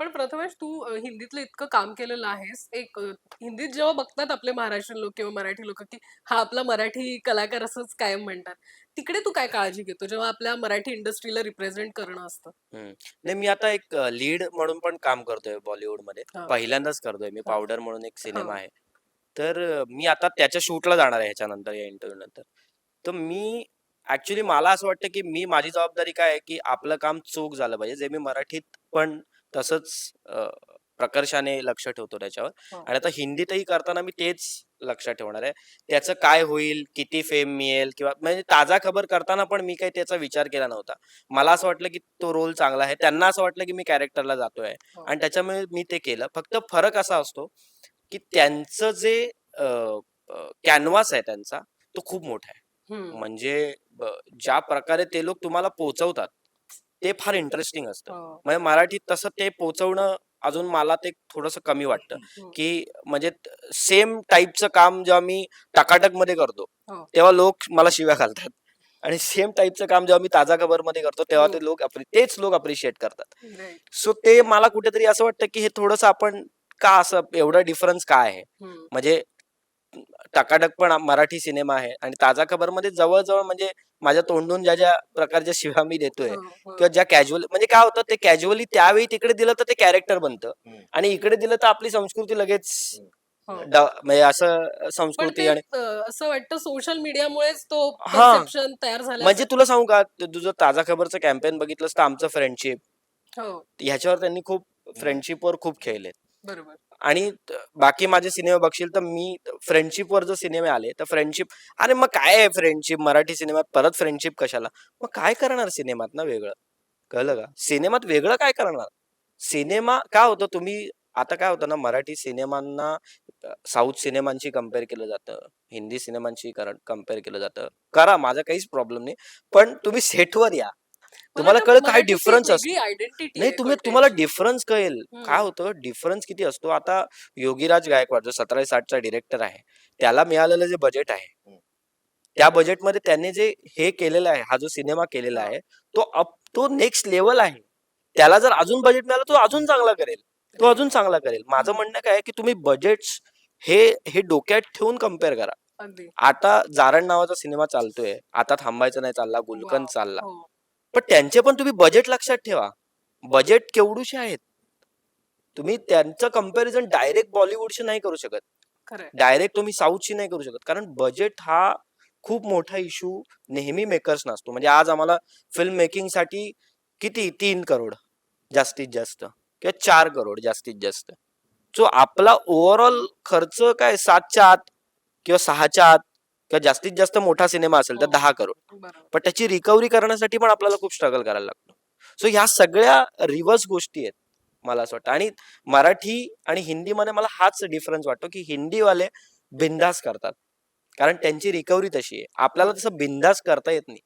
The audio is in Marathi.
पण प्रथमेश तू हिंदीतलं इतकं काम केलेलं आहेस. एक हिंदीत जेव्हा बघतात आपले महाराष्ट्रीयन लोक किंवा मराठी लोकं, की हा आपला मराठी कलाकार असंच कायम म्हणतात. तिकडे तू काय काळजी घेतो जेव्हा आपल्या मराठी इंडस्ट्रीला रिप्रेझेंट करणं असतं? नाही मी आता एक लीड म्हणून पण काम करतोय बॉलिवूडमध्ये. हां. पहिल्यांदाच करतोय मी. हां. पावडर म्हणून एक सिनेमा. आहे. तर अ, मी आता त्याच्या शूटला जाणार आहे ह्याच्यानंतर या इंटरव्ह्यू नंतर. तर मी ॲक्चुअली मला असं वाटतं, की मी माझी जबाबदारी काय आहे, की आपलं काम चोख झालं पाहिजे. जे मी मराठीत पण तसंच अ, प्रकर्षाने लक्ष ठेवतो त्याच्यावर हां. आणि आता हिंदीतही करताना मी तेच लक्षात ठेवणार आहे. त्याचं काय होईल, किती फेम मिळेल किंवा म्हणजे ताजा खबर करताना पण मी काही त्याचा विचार केला नव्हता. मला असं वाटलं, की तो रोल चांगला आहे. त्यांना असं वाटलं, की मी कॅरेक्टरला जातोय हो. आणि त्याच्यामुळे मी ते केलं. फक्त फरक असा असतो, की त्यांचं जे अ, अ, कॅनव्हास आहे त्यांचा, तो खूप मोठा आहे. हं. म्हणजे ब ज्या प्रकारे ते लोक तुम्हाला पोहचवतात, ते फार इंटरेस्टिंग असतं. हो. म्हणजे मराठीत तसं ते पोहचवणं अजून मला ते थोडंसं कमी वाटतं, हं. की म्हणजे सेम टाइपचं काम जेव्हा मी टकाटकमध्ये करतो, हो. तेव्हा लोक मला शिव्या घालतात आणि सेम टाइपचं काम जेव्हा मी ताजा खबरमध्ये करतो, तेव्हा हो. ते लोक अप्रि तेच लोक अप्रिशिएट करतात. सो ते मला कुठेतरी असं वाटतं, की हे थोडंसं आपण का असं एवढा डिफरन्स का आहे? हं. म्हणजे टकाटक पण मराठी सिनेमा आहे आणि ताजा खबरमध्ये जवळ-जवळ म्हणजे माझ्या तोंडून ज्या ज्या प्रकारच्या शिव्या मी देतोय हो, हो. किंवा ज्या कॅज्युअल म्हणजे काय होतं ते कॅज्युअली त्यावेळी तिकडे दिलं तर ते कॅरेक्टर बनतं. आणि इकडे दिलं तर आपली संस्कृती लगेच हो. म्हणजे असं संस्कृती आणि असं वाटतं सोशल मीडियामुळेच तो तयार झाला म्हणजे तुला सांगू का तुझं ताजा खबरचं कॅम्पेन बघितलंस तर आमचं फ्रेंडशिप ह्याच्यावर त्यांनी खूप फ्रेंडशिपवर खूप खेळले बरोबर. आणि त- बाकी माझे सिनेमे बघशील तर मी फ्रेंडशिपवर जर सिनेमे आले तर फ्रेंडशिप अरे मग काय आहे फ्रेंडशिप मराठी सिनेमात परत फ्रेंडशिप कशाला? मग काय करणार सिनेमात ना वेगळं? कळलं का? सिनेमात वेगळं काय करणार? सिनेमा का होतं? तुम्ही आता काय होतं ना मराठी सिनेमांना अ, साऊथ सिनेमांशी कंपेअर केलं जातं हिंदी सिनेमांशी कंपेअर केलं जातं. करा माझा काहीच प्रॉब्लेम नाही. पण तुम्ही सेटवर या. तुम्हाला कळलं काय डिफरन्स असतो? नाही तुम्ही तुम्हाला डिफरन्स कळेल. काय. होतं? डिफरन्स किती असतो? आता योगीराज गायकवाड जो सतरा साठचा डिरेक्टर आहे त्याला मिळालेलं जे बजेट आहे. त्या बजेटमध्ये त्यांनी जे हे केलेलं आहे हा जो सिनेमा केलेला. आहे तो अप तो नेक्स्ट लेवल आहे. त्याला जर अजून बजेट मिळालं तो अजून चांगला करेल. तो अजून चांगला करेल. माझं. म्हणणं काय आहे की तुम्ही बजेट्स हे हे डोक्यात ठेवून कंपेअर करा. आता जारण नावाचा सिनेमा चालतोय. आता थांबायचं नाही चालला गुलकंद. चालला. हो. पण त्यांचे पण तुम्ही बजेट लक्षात ठेवा. बजेट केवढूशे आहेत? तुम्ही त्यांचं कंपॅरिझन डायरेक्ट बॉलिवूडशी नाही करू शकत. डायरेक्ट तुम्ही साऊथशी नाही करू शकत. कारण बजेट हा खूप मोठा इश्यू नेहमी मेकर्स नसतो म्हणजे आज आम्हाला फिल्म मेकिंगसाठी किती? तीन करोड. जास्तीत जास्त. किंवा चार करोड जास्तीत जास्त. जो आपला ओव्हरऑल खर्च काय? सातच्या आत किंवा सहाच्या आत? किंवा जास्तीत जास्त मोठा सिनेमा असेल तर हो. दहा करोड. पण त्याची रिकव्हरी करण्यासाठी पण आपल्याला खूप स्ट्रगल करायला लागतो. सो ह्या सगळ्या रिव्हर्स गोष्टी आहेत मला असं वाटतं. आणि मराठी आणि हिंदीमध्ये मला हाच डिफरन्स वाटतो की हिंदीवाले बिंदास करतात. कारण त्यांची रिकव्हरी तशी आहे. आपल्याला तसं बिंदास करता येत नाही.